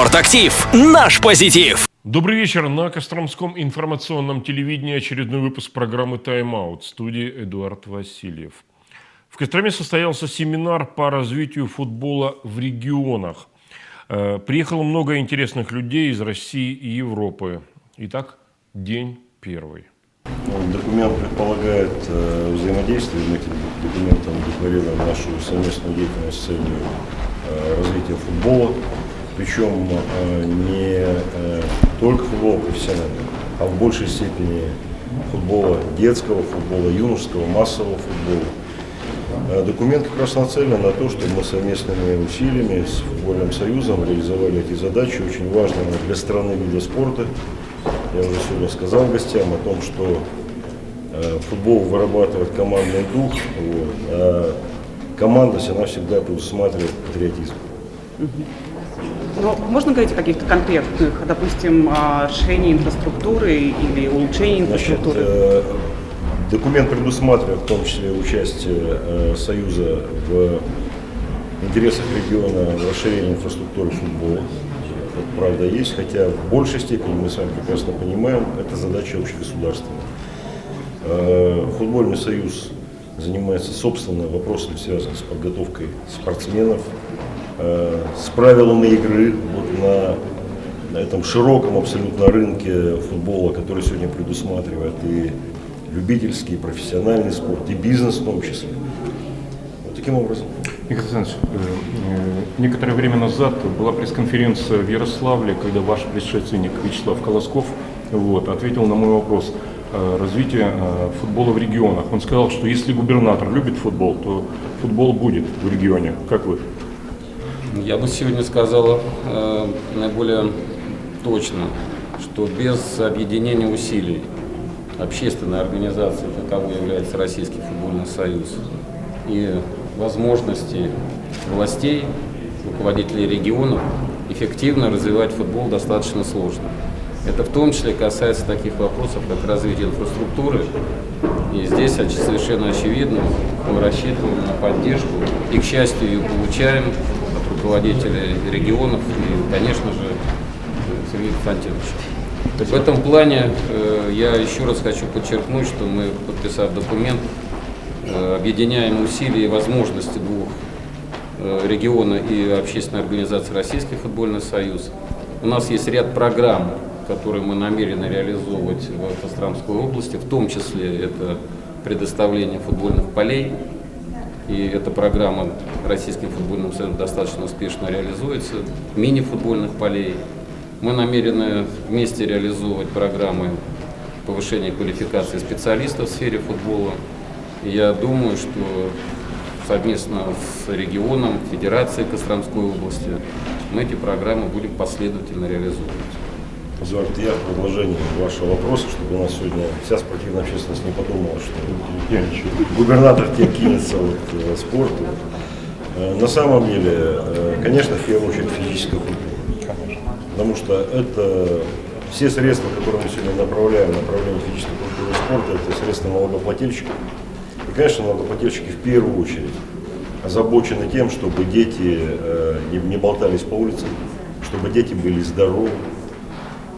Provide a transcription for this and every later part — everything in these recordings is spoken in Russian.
Спортактив. Наш позитив. Добрый вечер. На Костромском информационном телевидении очередной выпуск программы «Тайм-аут» в студии Эдуард Васильев. В Костроме состоялся семинар по развитию футбола в регионах. Э, Приехало много интересных людей из России и Европы. Итак, день первый. Документ предполагает э, взаимодействие. Мы этим документом декларируем нашу совместную деятельность с целью э, развития футбола. Причем э, не э, только футбола профессионального, а в большей степени футбола детского, футбола юношеского, массового футбола. Э, Документ как раз нацелен на то, чтобы мы совместными усилиями с футбольным союзом реализовали эти задачи, очень важные для страны вида спорта. Я уже сегодня сказал гостям о том, что футбол вырабатывает командный дух, вот, а командность, она всегда предусматривает патриотизм. Но можно говорить о каких-то конкретных, допустим, расширении инфраструктуры или улучшении Значит, инфраструктуры? э, документ предусматривает в том числе участие э, Союза в интересах региона в расширении инфраструктуры футбола. Это правда есть, хотя в большей степени, мы с вами прекрасно понимаем, это задача общегосударственная. Э, Футбольный союз занимается собственно вопросами, связанными с подготовкой спортсменов, с правилами игры вот на, на этом широком абсолютно рынке футбола, который сегодня предусматривает и любительский, и профессиональный спорт, и бизнес в том числе. Вот таким образом. Игорь Александрович, э, э, некоторое время назад была пресс-конференция в Ярославле, когда ваш предшественник Вячеслав Колосков вот, ответил на мой вопрос э, развития э, футбола в регионах. Он сказал, что если губернатор любит футбол, то футбол будет в регионе. Как вы? Я бы сегодня сказала э, наиболее точно, что без объединения усилий общественной организации, таковой является Российский футбольный союз, и возможностей властей, руководителей регионов, эффективно развивать футбол достаточно сложно. Это в том числе касается таких вопросов, как развитие инфраструктуры. И здесь совершенно очевидно, мы рассчитываем на поддержку и, к счастью, ее получаем руководителей регионов и, конечно же, Сергея Константиновича. В этом плане э, я еще раз хочу подчеркнуть, что мы, подписав документ, э, объединяем усилия и возможности двух э, региона и общественной организации Российский футбольный союз. У нас есть ряд программ, которые мы намерены реализовывать в Костромской области, в том числе это предоставление футбольных полей. И эта программа Российским футбольным союзом достаточно успешно реализуется. Мини-футбольных полей. Мы намерены вместе реализовывать программы повышения квалификации специалистов в сфере футбола. И я думаю, что совместно с регионом, Федерацией Костромской области мы эти программы будем последовательно реализовывать. Эдуард, я в продолжении вашего вопроса, чтобы у нас сегодня вся спортивная общественность не подумала, что губернатор тебе кинется вот, э, спорту. Э, На самом деле, э, конечно, в первую очередь физическая культура. Потому что это все средства, которые мы сегодня направляем, направление физической культуры и спорта, это средства налогоплательщиков. И, конечно, налогоплательщики в первую очередь озабочены тем, чтобы дети не, болтались по улицам, чтобы дети были здоровы,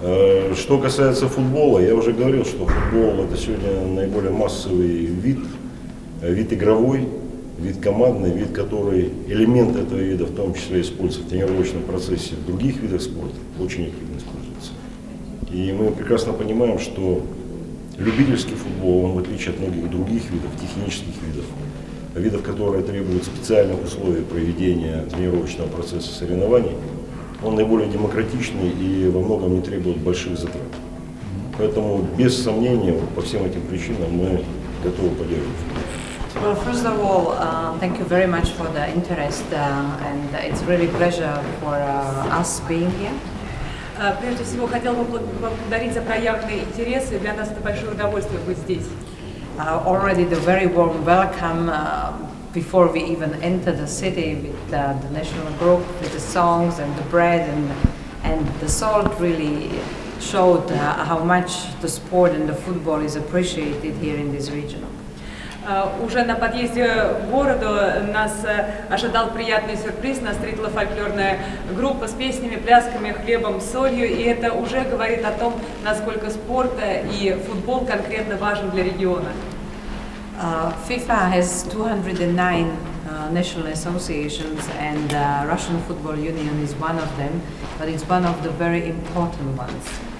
Что касается футбола, я уже говорил, что футбол это сегодня наиболее массовый вид, э, вид игровой, вид командный, вид, который элемент этого вида в том числе используется в тренировочном процессе в других видах спорта, очень активно используется. И мы прекрасно понимаем, что любительский футбол, он в отличие от многих других видов, технических видов, видов, которые требуют специальных условий проведения тренировочного процесса соревнований, он наиболее демократичный и во многом не требует больших затрат. Поэтому, без сомнения, вот по всем этим причинам мы готовы поддерживать. Well, first of all, uh, thank you very much for the interest, uh, and it's really pleasure for uh, us being here. Прежде всего, хотел бы благ- поблагодарить за проявленный интерес, и для нас это большое удовольствие быть здесь. Uh, already the very warm welcome uh, before we even enter the city with uh, the national group, with the songs and the bread and and the salt really showed uh, how much the sport and the football is appreciated here in this region. Э, Уже на подъезде к городу нас э, ожидал приятный сюрприз. Нас встретила фольклорная группа с песнями, плясками, хлебом, солью. И это уже говорит о том, насколько спорт э, и футбол конкретно важен для региона. Uh, FIFA has 209 uh, national associations, and uh, Russian Football Union is one of them, but it's one of the very important ones.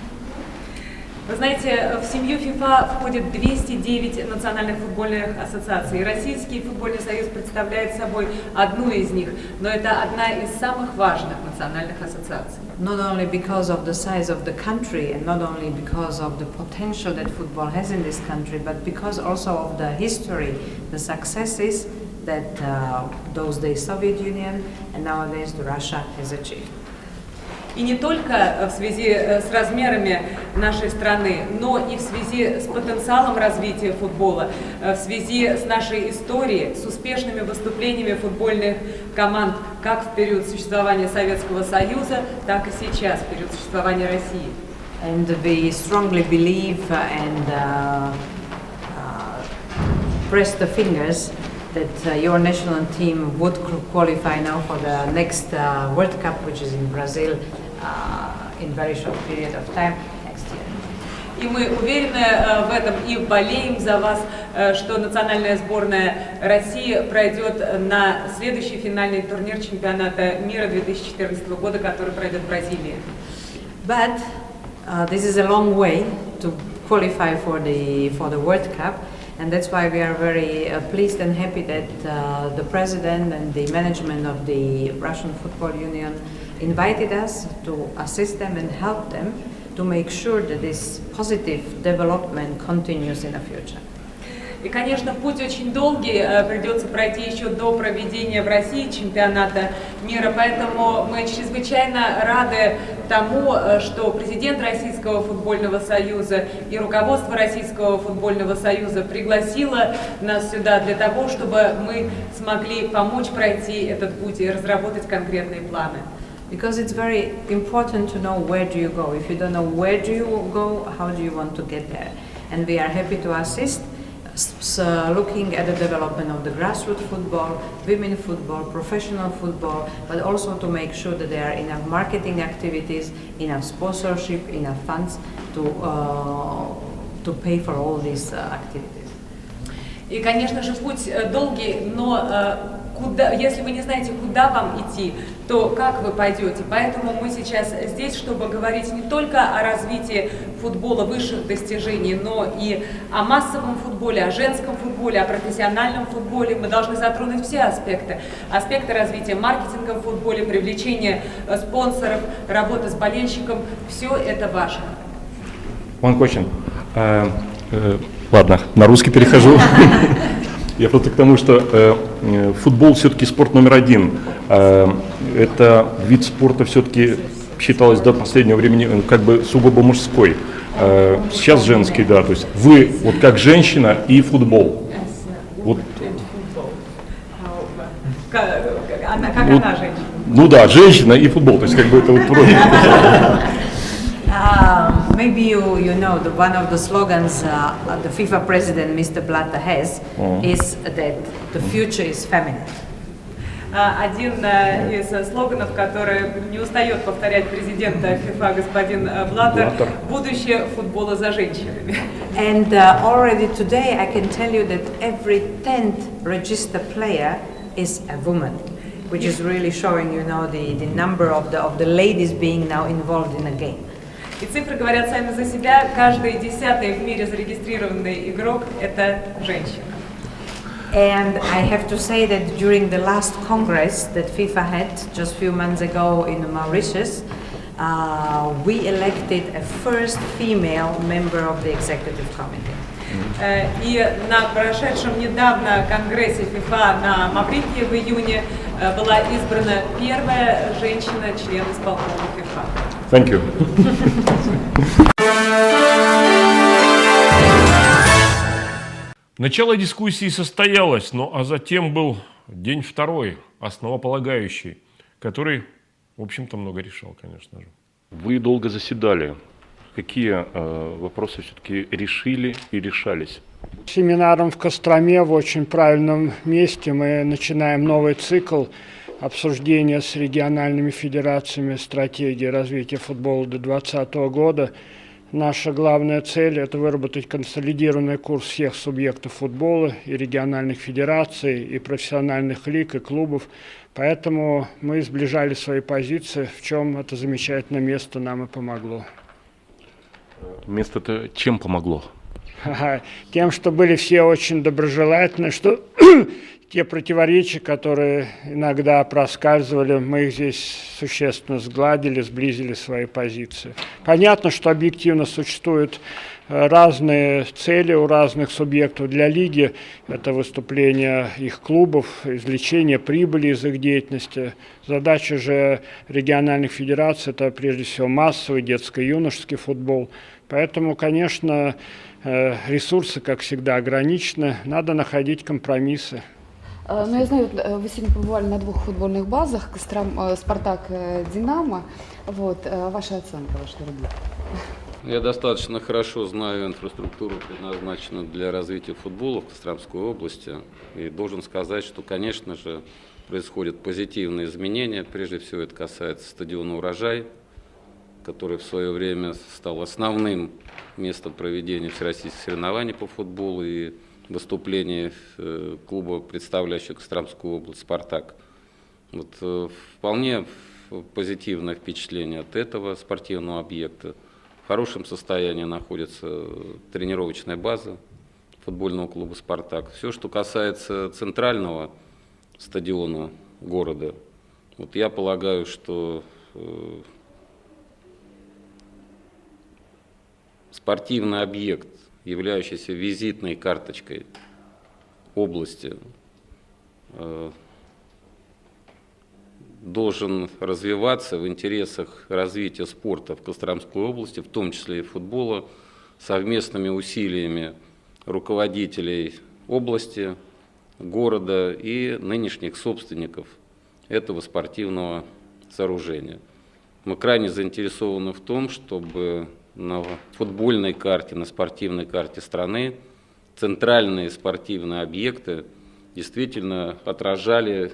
Вы знаете, в семью ФИФА входит 209 национальных футбольных ассоциаций. Российский футбольный союз представляет собой одну из них, но это одна из самых важных национальных ассоциаций. Not only because of the size of the country and not only because of the potential that football has in this country, but because also of the history, the successes that uh, those days Soviet Union and nowadays the Russia has achieved. И не только э, в связи э, с размерами нашей страны, но и в связи с потенциалом развития футбола, э, в связи с нашей историей, с успешными выступлениями футбольных команд как в период существования Советского Союза, так и сейчас, в период существования России. And we strongly believe and uh, uh, press the fingers that uh, your national team would qu- qualify now for the next uh, World Cup, which is in Brazil in very short period of time next year. И мы уверены э, в этом и болеем за вас, э, что национальная сборная России пройдет на следующий финальный турнир чемпионата мира 2014 года, который пройдет в Бразилии. But uh, this is a long way to qualify for the for the World Cup, and that's why we are very uh, pleased and happy that uh, the president and the management of the Russian Football Union invited us to assist them and help them to make sure that this positive development continues in the future. И, конечно, путь очень долгий, э, придется пройти еще до проведения в России чемпионата мира, поэтому мы чрезвычайно рады тому, э, что президент Российского футбольного союза и руководство Российского футбольного союза пригласило нас сюда для того, чтобы мы смогли помочь пройти этот путь и разработать конкретные планы. Because it's very important to know where do you go. If you don't know where do you go, how do you want to get there? And we are happy to assist, s- s- uh, looking at the development of the grassroots football, women football, professional football, but also to make sure that there are enough marketing activities, enough sponsorship, enough funds to uh, to pay for all these uh, activities. И, конечно же, путь э, долгий, но э, куда, если вы не знаете, куда вам идти, то как вы пойдете? Поэтому мы сейчас здесь, чтобы говорить не только о развитии футбола высших достижений, но и о массовом футболе, о женском футболе, о профессиональном футболе. Мы должны затронуть все аспекты. Аспекты развития маркетинга в футболе, привлечения э, спонсоров, работа с болельщиком. Все это важно. One question. Э, э, ладно, на русский перехожу. Я просто к тому, что э, э, футбол все-таки спорт номер один. Э, это вид спорта все-таки считалось до последнего времени э, как бы сугубо мужской. Э, сейчас женский, да. То есть вы вот как женщина и футбол. Вот, Как, она, как Вот. она женщина. ну да, женщина и футбол. То есть как бы это вот вроде. Um, maybe you, you know the, one of the slogans uh, the FIFA president, Mr. Blatter, has is that the future is feminine. А, Один э, из э, слоганов, который не устает повторять президент э, ФИФА господин э, Блаттер, Блаттер. будущее футбола за женщинами. And uh, already today, I can tell you that every 10th registered player is a woman, which is really showing, you know, the, the number of the, of the ladies being now involved in the game. И цифры говорят сами за себя. Каждый десятый в мире зарегистрированный игрок – это женщина. And I have to say that during the last Congress that FIFA had just a few months ago in Mauritius, uh, we elected a first female member of the executive committee. Э, И на прошедшем недавно конгрессе ФИФА на Маврикии в июне э, была избрана первая женщина-член исполкома ФИФА. Thank you. Начало дискуссии состоялось, ну а затем был день второй, основополагающий, который, в общем-то, много решал, конечно же. Вы долго заседали. какие э, вопросы все-таки решили и решались? Семинаром в Костроме в очень правильном месте мы начинаем новый цикл обсуждения с региональными федерациями стратегии развития футбола до 2020 года. Наша главная цель – это выработать консолидированный курс всех субъектов футбола и региональных федераций, и профессиональных лиг, и клубов. Поэтому мы сближали свои позиции, в чем это замечательное место нам и помогло. Место-то чем помогло? Тем, что были все очень доброжелательны, что те противоречия, которые иногда проскальзывали, мы их здесь существенно сгладили, сблизили свои позиции. Понятно, что объективно существуют э, разные цели у разных субъектов для лиги. Это выступление их клубов, извлечение прибыли из их деятельности. Задача же региональных федераций – это прежде всего массовый детско-юношеский футбол. Поэтому, конечно, э, ресурсы, как всегда, ограничены. Надо находить компромиссы. Э, Ну, я знаю, э, вы сегодня побывали на двух футбольных базах, Костром, э, Спартак, Динамо. Вот, ваша оценка, ваш дорогой. Я достаточно хорошо знаю инфраструктуру, предназначенную для развития футбола в Костромской области. И должен сказать, что, конечно же, происходят позитивные изменения. Прежде всего, это касается стадиона «Урожай», который в свое время стал основным местом проведения всероссийских соревнований по футболу и выступлений э, клуба, представляющего Костромскую область «Спартак». Вот, э, вполне позитивное впечатление от этого спортивного объекта. В хорошем состоянии находится тренировочная база футбольного клуба «Спартак». Все, что касается центрального стадиона города, вот я полагаю, что э, спортивный объект, являющийся визитной карточкой области, э, должен развиваться в интересах развития спорта в Костромской области, в том числе и футбола, совместными усилиями руководителей области, города и нынешних собственников этого спортивного сооружения. Мы крайне заинтересованы в том, чтобы на футбольной карте, на спортивной карте страны центральные спортивные объекты действительно отражали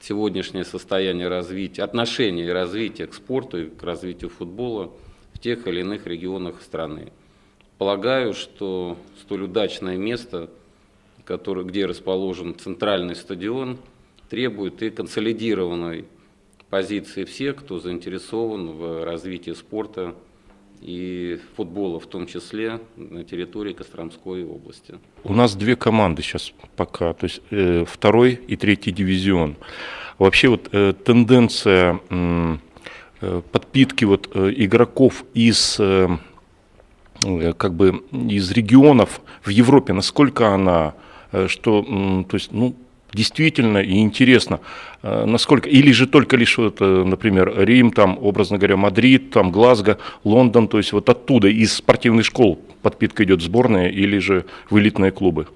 сегодняшнее состояние развития, отношение и развития к спорту и к развитию футбола в тех или иных регионах страны. Полагаю, что столь удачное место, которое, где расположен центральный стадион, требует и консолидированной позиции всех, кто заинтересован в развитии спорта и футбола в том числе на территории Костромской области. У нас две команды сейчас пока, то есть э, второй и третий дивизион. Вообще вот э, тенденция э, подпитки вот э, игроков из э, э, как бы из регионов в Европе, насколько она, э, что, то есть, ну, действительно и интересно, э, насколько, или же только лишь, вот, э, например, Рим, там, образно говоря, Мадрид, там, Глазго, Лондон, то есть вот оттуда, из спортивных школ подпитка идет в сборные или же в элитные клубы?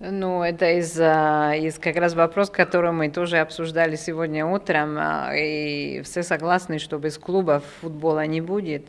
Ну, это из, а, из как раз вопрос, который мы тоже обсуждали сегодня утром, и все согласны, что без клубов футбола не будет.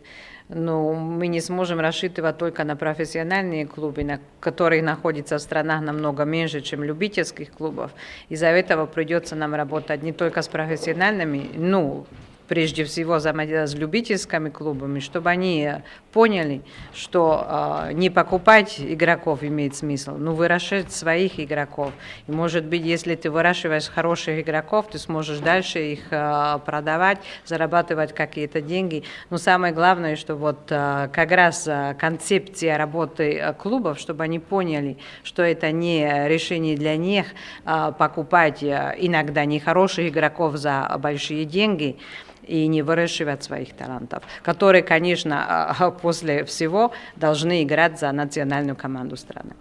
Но мы не сможем рассчитывать только на профессиональные клубы, на, которые находятся в странах намного меньше, чем любительских клубов. Из-за этого придется нам работать не только с профессиональными, ну, прежде всего взаимодействовать с любительскими клубами, чтобы они поняли, что э, не покупать игроков имеет смысл, но выращивать своих игроков. И может быть, если ты выращиваешь хороших игроков, ты сможешь дальше их э, продавать, зарабатывать какие-то деньги. Но самое главное, что вот э, как раз э, концепция работы э, клубов, чтобы они поняли, что это не решение для них э, покупать э, иногда нехороших игроков за большие деньги, и не выращивать своих талантов, которые, конечно, после всего должны играть за национальную команду страны.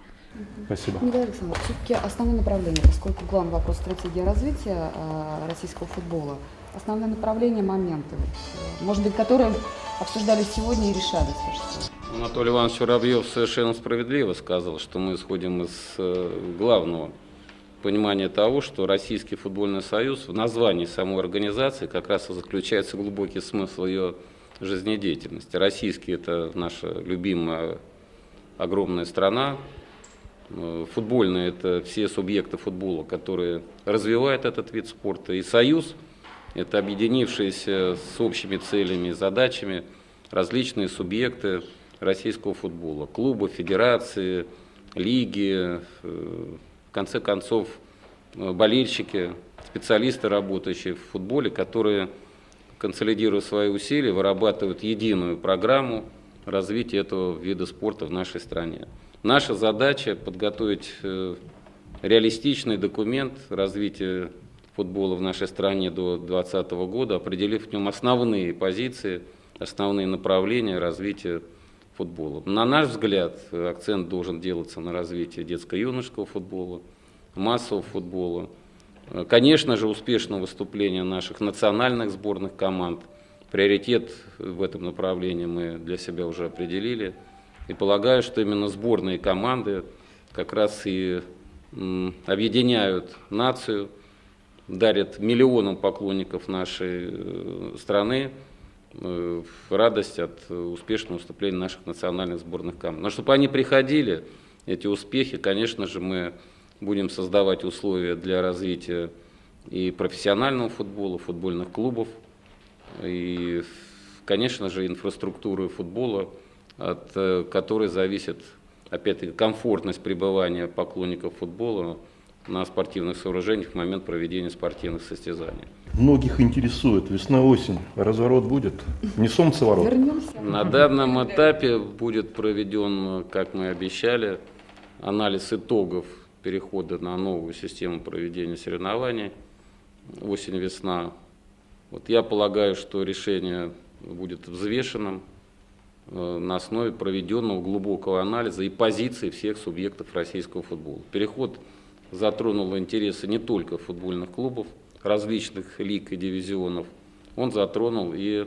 Спасибо. Николай Александрович, все-таки основное направление, поскольку главный вопрос стратегии развития э, российского футбола, основное направление, моменты, э, может быть, которые обсуждались сегодня и решались. Анатолий Иванович Воробьев совершенно справедливо сказал, что мы исходим из э, главного понимания того, что Российский футбольный союз в названии самой организации как раз и заключается глубокий смысл ее жизнедеятельности. Российский – это наша любимая огромная страна. Э, Футбольная – это все субъекты футбола, которые развивают этот вид спорта. И Союз – это объединившиеся с общими целями и задачами различные субъекты российского футбола. Клубы, федерации, лиги, э, конце концов, э, болельщики, специалисты, работающие в футболе, которые, консолидируя свои усилия, вырабатывают единую программу развития этого вида спорта в нашей стране. Наша задача подготовить э, реалистичный документ развития футбола в нашей стране до 2020 года, определив в нем основные позиции, основные направления развития футбола. На наш взгляд, акцент должен делаться на развитии детско-юношеского футбола, массового футбола. Э, Конечно же, успешное выступление наших национальных сборных команд. Приоритет в этом направлении мы для себя уже определили. И полагаю, что именно сборные команды как раз и объединяют нацию, дарят миллионам поклонников нашей э, страны радость от э, успешного выступления наших национальных сборных команд. Но чтобы они приходили, эти успехи, конечно же, мы будем создавать условия для развития и профессионального футбола, футбольных клубов, и, конечно же, инфраструктуры футбола, от э, которой зависит, опять-таки, комфортность пребывания поклонников футбола на спортивных сооружениях в момент проведения спортивных состязаний. Многих интересует весна-осень. Разворот будет? Не солнцеворот? Вернемся. На данном этапе будет проведен, как мы обещали, анализ итогов перехода на новую систему проведения соревнований осень-весна. Вот я полагаю, что решение будет взвешенным э, на основе проведенного глубокого анализа и позиций всех субъектов российского футбола. Переход затронул интересы не только футбольных клубов, различных лиг и дивизионов, он затронул и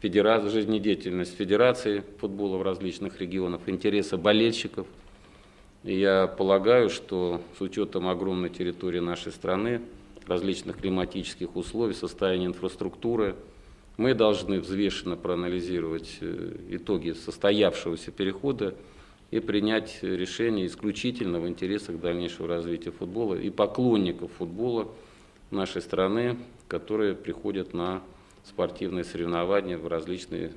федера... жизнедеятельность федерации футбола в различных регионах, интересы болельщиков. И я полагаю, что с учетом огромной территории нашей страны, различных климатических условий, состояния инфраструктуры, мы должны взвешенно проанализировать э, итоги состоявшегося перехода и принять решение исключительно в интересах дальнейшего развития футбола и поклонников футбола нашей страны, которые приходят на спортивные соревнования в различные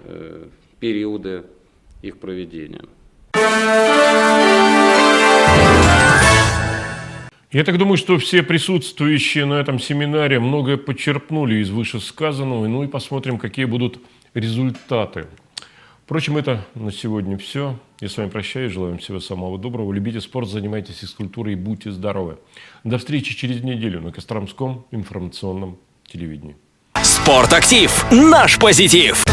э, периоды их проведения. Я так думаю, что все присутствующие на этом семинаре многое подчерпнули из вышесказанного, ну и посмотрим, какие будут результаты. Впрочем, это на сегодня все. Я с вами прощаюсь, желаю вам всего самого доброго. Любите спорт, занимайтесь физкультурой и будьте здоровы. До встречи через неделю на Костромском информационном телевидении. Спортактив. Наш позитив.